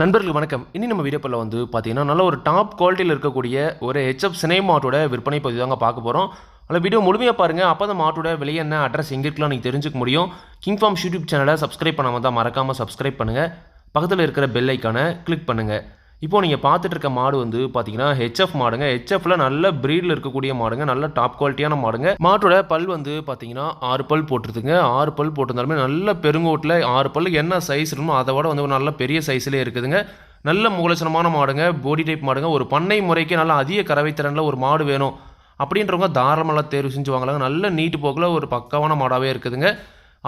நண்பர்கள் வணக்கம். இனி நம்ம வீடியோப்பில் வந்து பார்த்தீங்கன்னா நல்ல ஒரு டாப் குவாலிட்டியில் இருக்கக்கூடிய ஒரு ஹெச்எஃப் சினை மாட்டோட விற்பனை பதிவு தாங்க பார்க்க போகிறோம் அதில் வீடியோ முழுமையாக பாருங்கள் அப்போ தான் மாட்டோட விலை என்ன அட்ரஸ் எங்கே இருக்கலாம் நீங்கள் தெரிஞ்சுக்க முடியும். கிங் ஃபார்ம் யூடியூப் சேனலை சப்ஸ்கிரைப் பண்ணாமல் தான் மறக்காமல் சப்ஸ்கிரைப் பண்ணுங்கள் பக்கத்தில் இருக்கிற பெல் ஐக்கானை கிளிக் பண்ணுங்கள் இப்போ நீங்கள் பார்த்துட்டு இருக்க மாடு வந்து பார்த்தீங்கன்னா ஹெச்எஃப் மாடுங்க. ஹெச்எஃப்ல நல்ல ப்ரீடில் இருக்கக்கூடிய மாடுங்க. நல்ல டாப் குவாலிட்டியான மாடுங்க. மாட்டோட பல் வந்து பார்த்தீங்கன்னா ஆறு பல் போட்டிருக்குங்க. ஆறு பல் போட்டிருந்தாலுமே நல்ல பெருங்கோட்டில் ஆறு பல் என்ன சைஸ் இருக்குமோ அதை விட வந்து ஒரு நல்ல பெரிய சைஸ்லேயே இருக்குதுங்க. நல்ல முகலட்சணமான மாடுங்க. போடி டைப் மாடுங்க. ஒரு பண்ணை முறைக்கு நல்ல அதிக கறவை திறனில் ஒரு மாடு வேணும். அப்படின்றவங்க தாராளமாக தேர்வு செஞ்சு வாங்கலாங்க. நல்ல நீட்டு போக்கில் ஒரு பக்கவான மாடாகவே இருக்குதுங்க.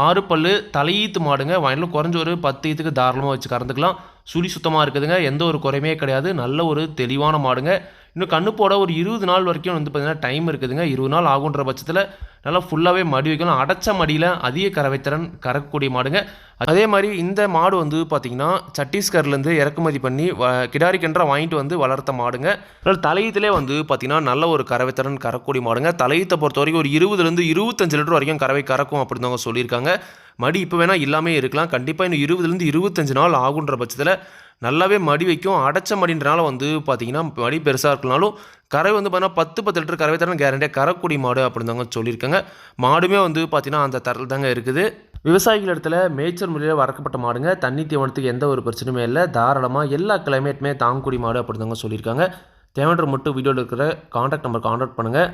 ஆறு பல் தலையீத்து மாடுங்க. வயலில் குறைஞ்ச ஒரு பத்து ஈத்துக்கு தாராளமாக வச்சு கறந்துக்கலாம். சுழி சுத்தமாக இருக்குதுங்க. எந்த ஒரு குறையுமே கிடையாது. நல்ல ஒரு தெளிவான மாடுங்க. இன்னும் கண்ணு போட ஒரு இருபது நாள் வரைக்கும் வந்து பார்த்திங்கன்னா டைம் இருக்குதுங்க. இருபது நாள் ஆகுன்ற பட்சத்தில் நல்லா ஃபுல்லாகவே மடி வைக்கலாம். அடைச்ச மடியில் அதிக கறவைத்திறன் கறக்கக்கூடிய மாடுங்க. அதே மாதிரி இந்த மாடு வந்து பார்த்திங்கன்னா சத்தீஸ்கர்லேருந்து இறக்குமதி பண்ணி வ- கிடாரி வாங்கிட்டு வந்து வளர்த்த மாடுங்க. அதனால் தலையீத்திலே வந்து பார்த்திங்கன்னா நல்ல ஒரு கறவைத்திறன் கறக்கக்கூடிய மாடுங்க. தலையீத்தை பொறுத்த வரைக்கும் ஒரு இருபதுலேருந்து இருபத்தஞ்சு லிட்டர் வரைக்கும் கறவை கறக்கும் அப்படின்னு சொல்லியிருக்காங்க. மடி இப்போ வேணால் இல்லாமே இருக்கலாம். கண்டிப்பாக இன்னும் இருபதுலேருந்து இருபத்தஞ்சு நாள் ஆகுன்ற பட்சத்தில் நல்லாவே மடி வைக்கும். அடைச்ச மடின்றனால வந்து பார்த்தீங்கன்னா மடி பெருசாக இருக்கனாலும் கறவை வந்து பார்த்தீங்கன்னா பத்து பத்து லிட்டர் கறவை தரணும் கேரண்டியாக கறக்கூடிய மாடு அப்படின்னு தாங்க சொல்லியிருக்காங்க. மாடுமே வந்து பார்த்தீங்கன்னா அந்த தரல் தாங்க இருக்குது. விவசாயிகள் இடத்துல மேய்ச்சல் முறையில் வறக்கப்பட்ட மாடுங்க. தண்ணி தீவனத்துக்கு எந்த ஒரு பிரச்சனையுமே இல்லை. தாராளமாக எல்லா கிளைமேட்டுமே தாங்கக்கூடிய மாடு அப்படிதாங்க சொல்லியிருக்காங்க. தேவைன்ற மட்டும் வீடியோவில் இருக்கிற காண்டாக்ட் நம்பர் காண்டாக்ட் பண்ணுங்கள்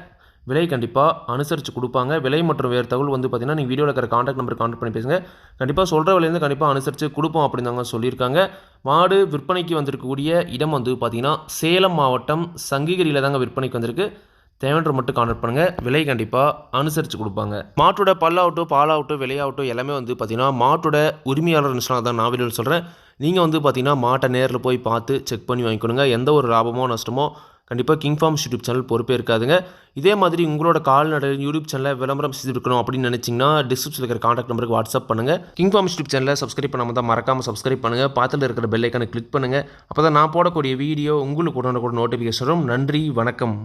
விலை கண்டிப்பாக அனுசரித்து கொடுப்பாங்க. விலை மற்றும் வேறு தகவல் வந்து பார்த்தீங்கன்னா நீங்கள் வீடியோவில் இருக்கிற காண்டாக்ட் நம்பர் காண்டாக்ட் பண்ணி பேசுங்க. கண்டிப்பாக சொல்கிற விலையிலேருந்து கண்டிப்பாக அனுசரித்து கொடுப்போம் அப்படின்னு தாங்க சொல்லியிருக்காங்க. மாடு விற்பனைக்கு வந்திருக்கக்கூடிய இடம் வந்து பார்த்திங்கன்னா சேலம் மாவட்டம் சங்கிகிரியில் தாங்க விற்பனைக்கு வந்திருக்கு. தேவைன்ற மட்டும் கான்டக்ட் பண்ணுங்கள் விலை கண்டிப்பாக அனுசரித்து கொடுப்பாங்க. மாட்டோட பல்லாகட்டும் பாலாகட்டும் விலையாகட்டும் எல்லாமே வந்து பார்த்திங்கன்னா மாட்டோட உரிமையாளர் இருந்துச்சுன்னா தான் நான் வீடியோவில் சொல்கிறேன் நீங்கள் வந்து பார்த்திங்கன்னா மாட்டை நேரில் போய் பார்த்து செக் பண்ணி வாங்கிக்கணுங்க. எந்த ஒரு லாபமோ நஷ்டமோ கண்டிப்பாக கிங் ஃபார்ம்ஸ் யூடியூப் சேனல் பொறுப்பே இருக்காதுங்க. இதே மாதிரி உங்களோட கால்நடை யூடியூப் சேனலில் விளம்பரம் செய்திருக்கணும் அப்படின்னு நினச்சிங்கன்னா டிஸ்கிரிப்ஷனில் இருக்கிற காண்டாக்ட் நம்பருக்கு வாட்ஸ்அப் பண்ணுங்கள் கிங் ஃபார்ம்ஸ் யூடியூப் சேனலில் சப்ஸ்கிரைப் பண்ணாமல் தான் மறக்காமல் சப்ஸ்கிரைப் பண்ணுங்கள் பார்த்துல இருக்கிற பெல்லைக்கான கிளிக் பண்ணுங்கள் அப்போ தான் நான் போடக்கூடிய வீடியோ உங்களுக்கு உடனே கூட நோட்டிஃபிகேஷன் நன்றி வணக்கம்.